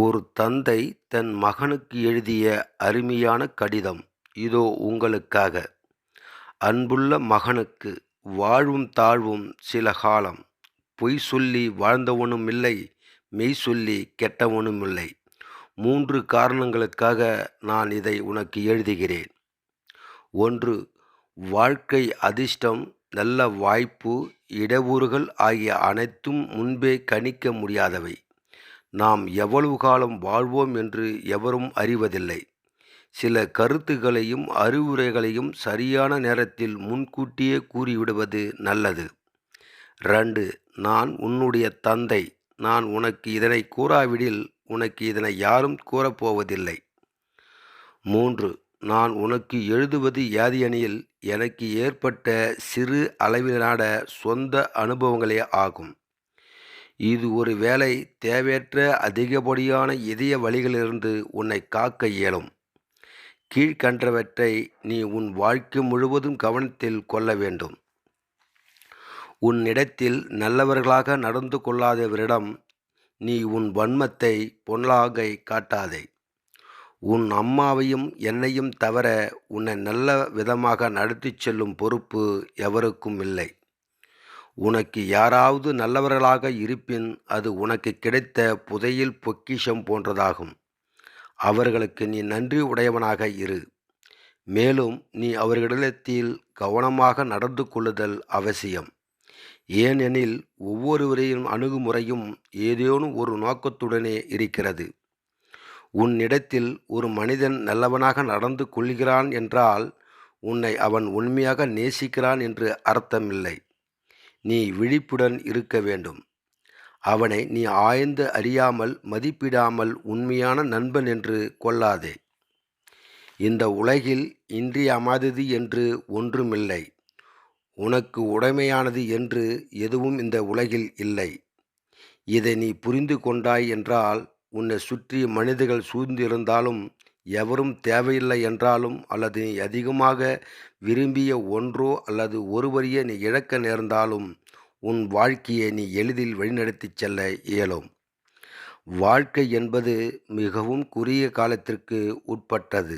ஒரு தந்தை தன் மகனுக்கு எழுதிய அருமையான கடிதம். இதோ உங்களுக்காக. அன்புள்ள மகனுக்கு வாழ்வும் தாழ்வும் சில காலம். பொய் சொல்லி வாழ்ந்தவனும் இல்லை மெய் சொல்லி கெட்டவனும் இல்லை மூன்று காரணங்களுக்காக நான் இதை உனக்கு எழுதுகிறேன். ஒன்று வாழ்க்கை அதிர்ஷ்டம் நல்ல வாய்ப்பு இடவூறுகள் ஆகிய அனைத்தும் முன்பே கணிக்க முடியாதவை. நாம் எவ்வளவு காலம் வாழ்வோம் என்று எவரும் அறிவதில்லை. சில கருத்துகளையும் அறிவுரைகளையும் சரியான நேரத்தில் முன்கூட்டியே கூறிவிடுவது நல்லது. ரெண்டு நான் உன்னுடைய தந்தை. நான் உனக்கு இதனை கூறாவிடில் உனக்கு இதனை யாரும் கூறப்போவதில்லை. மூன்று நான் உனக்கு எழுதுவது யாதியெனில் எனக்கு ஏற்பட்ட சிறு அளவிலான சொந்த அனுபவங்களே ஆகும். இது ஒரு வேளை தேவையற்ற அதிகப்படியான இதய வழிகளிலிருந்து உன்னை காக்க இயலும். கீழ்கண்டவற்றை நீ உன் வாழ்க்கை முழுவதும் கவனத்தில் கொள்ள வேண்டும். உன்னிடத்தில் நல்லவர்களாக நடந்து கொள்ளாதவரிடம் நீ உன் வன்மத்தை பொன்னாகை காட்டாதே. உன் அம்மாவையும் என்னையும் தவிர உன்னை நல்ல விதமாக நடத்திச் செல்லும் பொறுப்பு எவருக்கும் இல்லை. உனக்கு யாராவது நல்லவர்களாக இருப்பின் அது உனக்கு கிடைத்த புதையில் பொக்கிஷம் போன்றதாகும். அவர்களுக்கு நீ நன்றி உடையவனாக இரு. மேலும் நீ அவர்களிடத்தில் கவனமாக நடந்து கொள்ளுதல் அவசியம். ஏனெனில் ஒவ்வொருவரையும் அணுகுமுறையும் ஏதேனும் ஒரு நோக்கத்துடனே இருக்கிறது. உன்னிடத்தில் ஒரு மனிதன் நல்லவனாக நடந்து கொள்கிறான் என்றால் உன்னை அவன் உண்மையாக நேசிக்கிறான் என்று அர்த்தமில்லை. நீ விழிப்புடன் இருக்க வேண்டும். அவனை நீ ஆய்ந்து அறியாமல் மதிப்பிடாமல் உண்மையான நண்பன் என்று கொள்ளாதே. இந்த உலகில் இன்றியமாதது என்று ஒன்றுமில்லை. உனக்கு உடைமையானது என்று எதுவும் இந்த உலகில் இல்லை. இதை நீ புரிந்து கொண்டாய் என்றால் உன்னை சுற்றி மனிதர்கள் சூழ்ந்திருந்தாலும் எவரும் தேவையில்லை என்றாலும் அல்லது நீ அதிகமாக விரும்பிய ஒன்றோ அல்லது ஒருவரையே நீ இழக்க நேர்ந்தாலும் உன் வாழ்க்கையை நீ எளிதில் வழிநடத்திச் செல்ல இயலும். வாழ்க்கை என்பது மிகவும் குறுகிய காலத்திற்கு உட்பட்டது.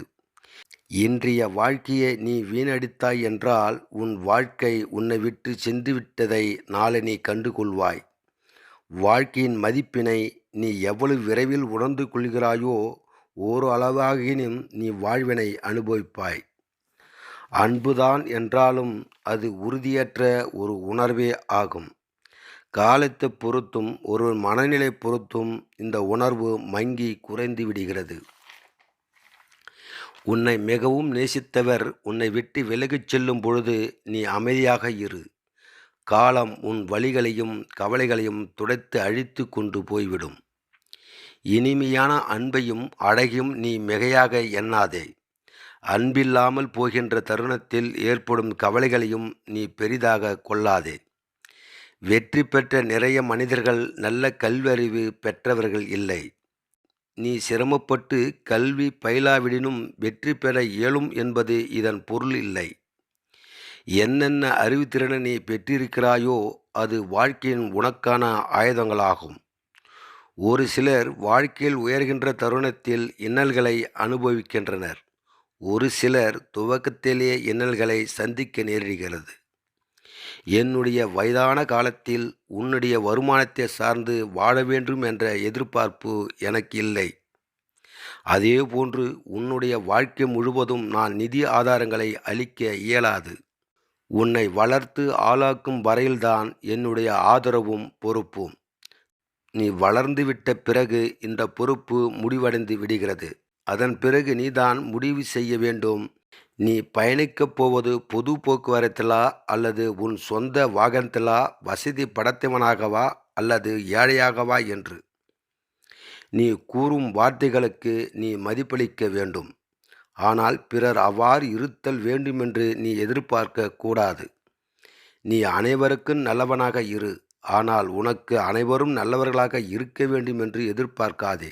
இன்றைய வாழ்க்கையை நீ வீணடித்தாய் என்றால் உன் வாழ்க்கை உன்னை விட்டு சென்றுவிட்டதை நாளை நீ கண்டுகொள்வாய். வாழ்க்கையின் மதிப்பினை நீ எவ்வளவு விரைவில் உணர்ந்து கொள்கிறாயோ ஓர் அளவாகினும் நீ வாழ்வினை அனுபவிப்பாய். அன்புதான் என்றாலும் அது உறுதியற்ற ஒரு உணர்வே ஆகும். காலத்தை பொறுத்தும் ஒரு மனநிலை பொறுத்தும் இந்த உணர்வு மங்கி குறைந்து விடுகிறது. உன்னை மிகவும் நேசித்தவர் உன்னை விட்டு விலகிச் செல்லும் பொழுது நீ அமைதியாக இரு. காலம் உன் வழிகளையும் கவலைகளையும் துடைத்து அழித்து கொண்டு போய்விடும். இனிமையான அன்பையும் அழகையும் நீ மிகையாக எண்ணாதே. அன்பில்லாமல் போகின்ற தருணத்தில் ஏற்படும் கவலைகளையும் நீ பெரிதாக கொள்ளாதே. வெற்றி பெற்ற நிறைய மனிதர்கள் நல்ல கல்வியறிவு பெற்றவர்கள் இல்லை. நீ சிரமப்பட்டு கல்வி பயிலாவிடனும் வெற்றி பெற இயலும் என்பது இதன் பொருள் இல்லை. என்னென்ன அறிவுத்திறனை நீ பெற்றிருக்கிறாயோ அது வாழ்க்கையின் உனக்கான ஆயுதங்களாகும். ஒரு சிலர் வாழ்க்கையில் உயர்கின்ற தருணத்தில் இன்னல்களை அனுபவிக்கின்றனர். ஒரு சிலர் துவக்கத்திலேயே இன்னல்களை சந்திக்க நேரிடுகிறது. என்னுடைய வயதான காலத்தில் உன்னுடைய வருமானத்தை சார்ந்து வாழ வேண்டும் என்ற எதிர்பார்ப்பு எனக்கு இல்லை. அதே போன்று உன்னுடைய வாழ்க்கை முழுவதும் நான் நிதி ஆதாரங்களை அளிக்க இயலாது. உன்னை வளர்த்து ஆளாக்கும் வரையில்தான் என்னுடைய ஆதரவும் பொறுப்பும். நீ வளர்ந்துவிட்ட பிறகு இந்த பொறுப்பு முடிவடைந்து விடுகிறது. அதன் பிறகு நீதான் முடிவு செய்ய வேண்டும். நீ பயணிக்கப் போவது பொது போக்குவரத்திலா அல்லது உன் சொந்த வாகனத்திலா வசதி படைத்தவனாகவா அல்லது ஏழையாகவா என்று. நீ கூறும் வார்த்தைகளுக்கு நீ மதிப்பளிக்க வேண்டும். ஆனால் பிறர் அவ்வாறு இருத்தல் வேண்டுமென்று நீ எதிர்பார்க்க கூடாது. நீ அனைவருக்கும் நல்லவனாக இரு. ஆனால் உனக்கு அனைவரும் நல்லவர்களாக இருக்க வேண்டும் என்று எதிர்பார்க்காதே.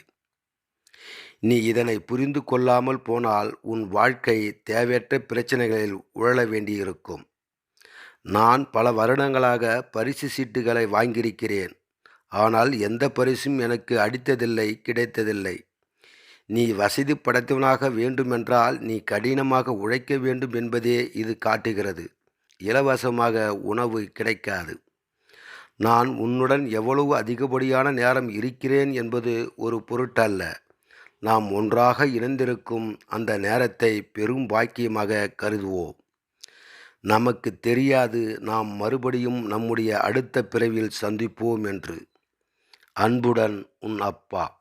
நீ இதனை புரிந்து கொள்ளாமல் போனால் உன் வாழ்க்கை தேவையற்ற பிரச்சனைகளில் உழல வேண்டியிருக்கும். நான் பல வருடங்களாக பரிசு சீட்டுகளை வாங்கியிருக்கிறேன். ஆனால் எந்த பரிசும் எனக்கு அடித்ததில்லை கிடைத்ததில்லை. நீ வசதி படைத்தவனாக வேண்டுமென்றால் நீ கடினமாக உழைக்க வேண்டும் என்பதே இது காட்டுகிறது. இலவசமாக உணவு கிடைக்காது. நான் உன்னுடன் எவ்வளவு அதிகப்படியான நேரம் இருக்கிறேன் என்பது ஒரு பொருட்டல்ல. நாம் ஒன்றாக இணைந்திருக்கும் அந்த நேரத்தை பெரும் பாக்கியமாக கருதுவோம். நமக்கு தெரியாது நாம் மறுபடியும் நம்முடைய அடுத்த பிறவில் சந்திப்போம் என்று. அன்புடன் உன் அப்பா.